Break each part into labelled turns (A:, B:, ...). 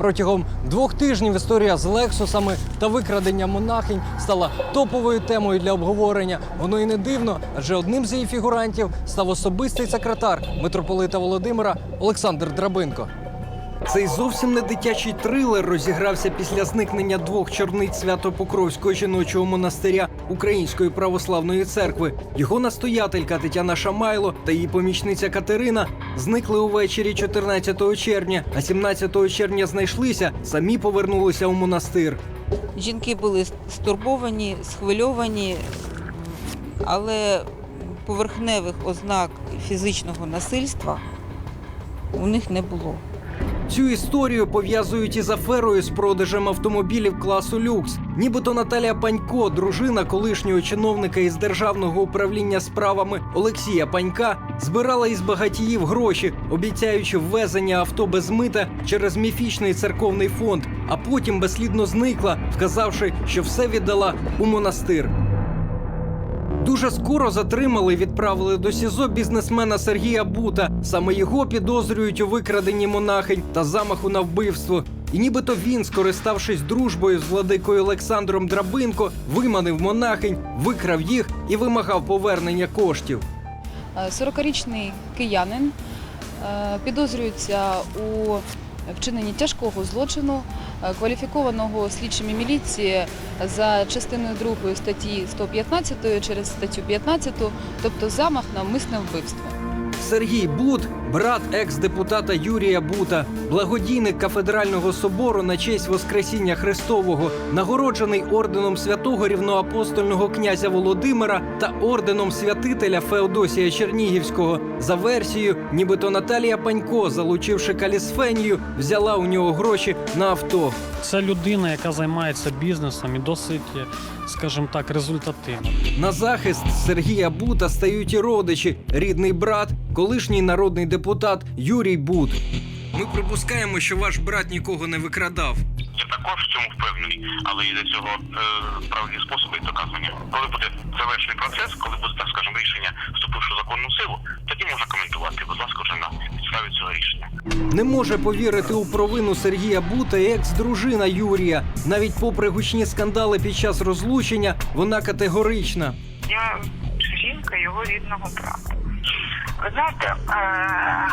A: Протягом двох тижнів історія з лексусами та викрадення монахинь стала топовою темою для обговорення. Воно і не дивно, адже одним з її фігурантів став особистий секретар митрополита Володимира Олександр Драбинко. Цей зовсім не дитячий трилер розігрався після зникнення двох чорниць Свято-Покровського жіночого монастиря Української православної церкви. Його настоятелька Тетяна Шамайло та її помічниця Катерина зникли увечері 14 червня, а 17 червня знайшлися, самі повернулися у монастир.
B: Жінки були стурбовані, схвильовані, але поверхневих ознак фізичного насильства у них не було.
A: Цю історію пов'язують із аферою з продажем автомобілів класу люкс. Нібито Наталія Панько, дружина колишнього чиновника із державного управління справами Олексія Панька, збирала із багатіїв гроші, обіцяючи ввезення авто без мита через міфічний церковний фонд, а потім безслідно зникла, вказавши, що все віддала у монастир. Дуже скоро затримали і відправили до СІЗО бізнесмена Сергія Бута. Саме його підозрюють у викраденні монахинь та замаху на вбивство. І нібито він, скориставшись дружбою з владикою Олександром Драбинко, виманив монахинь, викрав їх і вимагав повернення коштів.
C: Е, 40-річний киянин е, підозрюється у вчиненні тяжкого злочину, е, кваліфікованого слідчими міліції за частиною 2 статті 115 через статтю 15, тобто замах на вмисне вбивство.
A: Сергій Бут, брат екс-депутата Юрія Бута, благодійник кафедрального собору на честь Воскресіння Христового, нагороджений орденом святого рівноапостольного князя Володимира та орденом святителя Феодосія Чернігівського. За версією, нібито Наталія Панько, залучивши калісфенію, взяла у нього гроші на авто.
D: Це людина, яка займається бізнесом і досить, скажімо так, результативно.
A: На захист Сергія Бута стають і родичі, рідний брат, колишній народний депутат Юрій Бут. Ми припускаємо, що ваш брат нікого не викрадав.
E: Я також в цьому впевнений, але і для цього е, справді способи і доказання. Коли буде завершений процес, коли буде, так скажемо, рішення вступивши в законну силу, тоді можна коментувати, будь ласка, вже на підставі цього рішення.
A: Не може повірити у провину Сергія Бута і екс-дружина Юрія. Навіть попри гучні скандали під час розлучення, вона категорична.
F: Я жінка його рідного брата. Ви знаєте, е,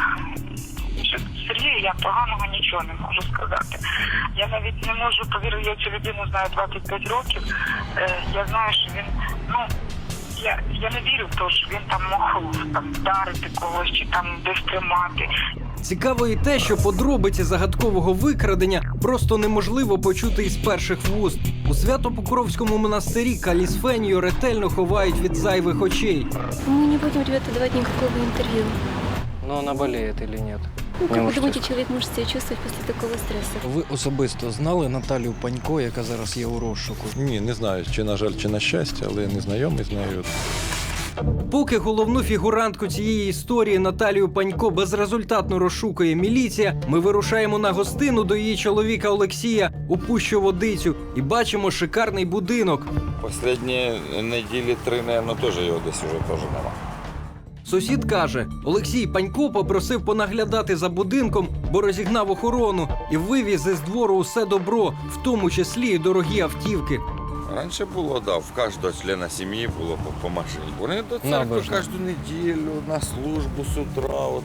F: Сергію я поганого нічого не можу сказати. Я навіть не можу повірити, я цю людину знаю 25 років. Е, Я знаю, що він, ну. Я, я не вірю в те, що він там мог там вдарити когось чи там десь тримати.
A: Цікаво і те, що подробиці загадкового викрадення просто неможливо почути із перших вуст. Свято-Покровському монастирі калісфенію ретельно ховають від зайвих очей.
G: Мы не будем, ребята, давать никакого интервью.
A: Ну, вона боліє чи ні?
G: Ну, как вы думаете, человек может себя чувствовать после такого стресса?
A: Ви особисто знали Наталію Панько, яка зараз є у розшуку.
H: Ні, не знаю, чи на жаль, чи на щастя, але не знайомий з нею.
A: Поки головну фігурантку цієї історії Наталію Панько безрезультатно розшукує міліція, ми вирушаємо на гостину до її чоловіка Олексія у пущу водицю і бачимо шикарний будинок.
I: Последні неділі три, мабуть, теж його десь уже теж нема.
A: Сусід каже, Олексій Панько попросив понаглядати за будинком, бо розігнав охорону і вивіз із двору усе добро, в тому числі і дорогі автівки.
I: Раніше було, да, в кожного члена сім'ї було по, по машині. Вони до церкви
A: Набожно.
I: кожну неділю на службу з утра. От,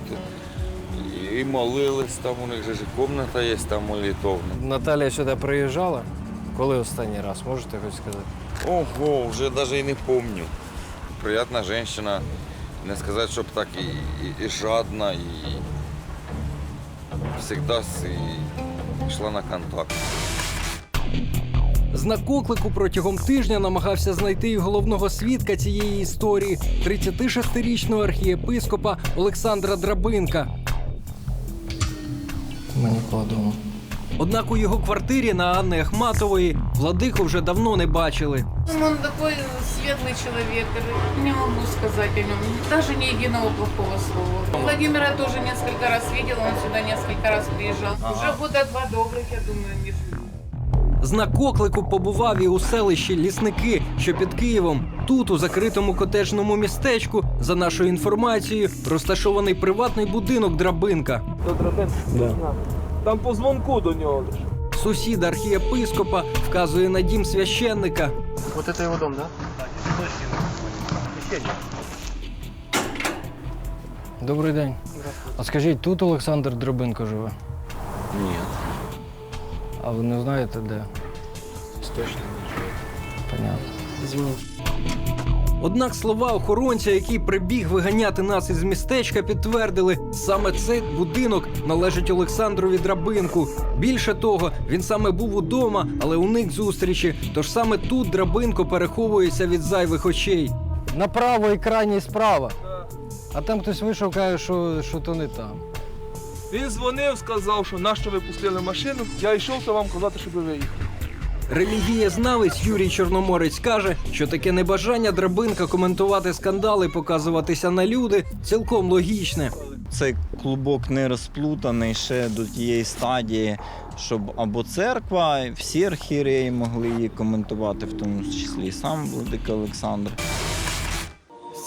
I: і, і молились там, у них же ж і комната є там молитовна.
A: Наталія сюди приїжджала. Коли останній раз можете хоч сказати?
I: Ого, вже навіть і не пам'ятаю. Приятна жінка, не сказати, щоб так і, і, і жадна, і завжди йшла на контакт.
A: Знак оклику протягом тижня намагався знайти і головного свідка цієї історії 36-річного архієпископа Олександра Драбинка. Мені дому. Однак у його квартирі на Анни Ахматової владиху вже давно не бачили.
J: Он такой светлый человек, не могу сказать о нем, даже ни единого плохого слова. Владимира тоже несколько раз видел, он сюда несколько раз приезжал. Уже года два добрых, я думаю, не.
A: Знак оклику побував і у селищі Лісники, що під Києвом. Тут, у закритому котежному містечку, за нашою інформацією, розташований приватний будинок Драбинка.
K: Там по дзвонку до нього лише.
A: Сусід архієпископа вказує на дім священника.
K: Вот это его дом, да?
L: Добрий день. А скажіть, тут Олександр Дробинко живе?
I: Ні,
L: А ви не знаєте де?
I: точно не.
L: Понятно.
A: Однак слова охоронця, який прибіг виганяти нас із містечка, підтвердили, саме цей будинок належить Олександрові Драбинку. Більше того, він саме був удома, але уник зустрічі. Тож саме тут Драбинко переховується від зайвих очей.
L: Направо і крайній справа. А там хтось вийшов, каже, що, що то не там.
K: Він дзвонив, сказав, що нащо ви пустили машину. Я йшов то вам казати, щоб ви виїхали.
A: Релігієзнавець Юрій Чорноморець каже, що таке небажання Драбинка коментувати скандали, показуватися на люди цілком логічне.
M: Цей клубок не розплутаний ще до тієї стадії, щоб або церква, всі архієреї могли її коментувати, в тому числі і сам владика Олександр.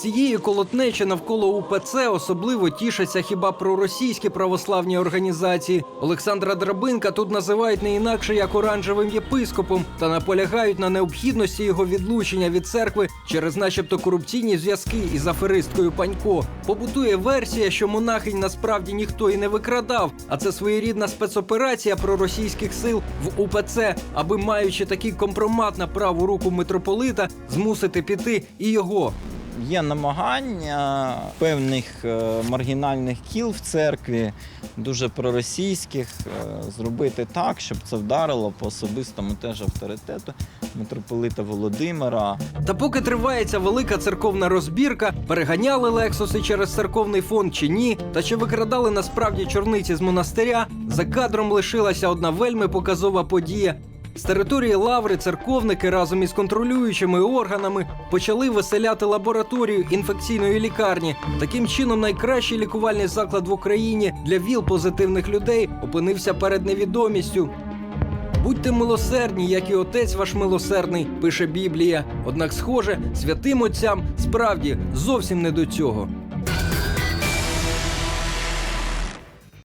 A: Цієї колотнечі навколо УПЦ особливо тішаться хіба проросійські православні організації. Олександра Драбинка тут називають не інакше як оранжевим єпископом та наполягають на необхідності його відлучення від церкви через, начебто, корупційні зв'язки із аферисткою Панько. Побутує версія, що монахинь насправді ніхто і не викрадав, а це своєрідна спецоперація проросійських сил в УПЦ, аби маючи такий компромат на праву руку митрополита, змусити піти і його.
M: Є намагання певних е, маргінальних кіл в церкві, дуже проросійських, е, зробити так, щоб це вдарило по особистому теж авторитету митрополита Володимира.
A: Та поки тривається велика церковна розбірка, переганяли лексуси через церковний фонд чи ні, та чи викрадали насправді чорниці з монастиря, за кадром лишилася одна вельми показова подія. З території лаври церковники разом із контролюючими органами почали виселяти лабораторію інфекційної лікарні. Таким чином, найкращий лікувальний заклад в Україні для ВІЛ-позитивних людей опинився перед невідомістю. Будьте милосердні, як і отець ваш милосердний, пише Біблія. Однак, схоже, святим отцям справді зовсім не до цього.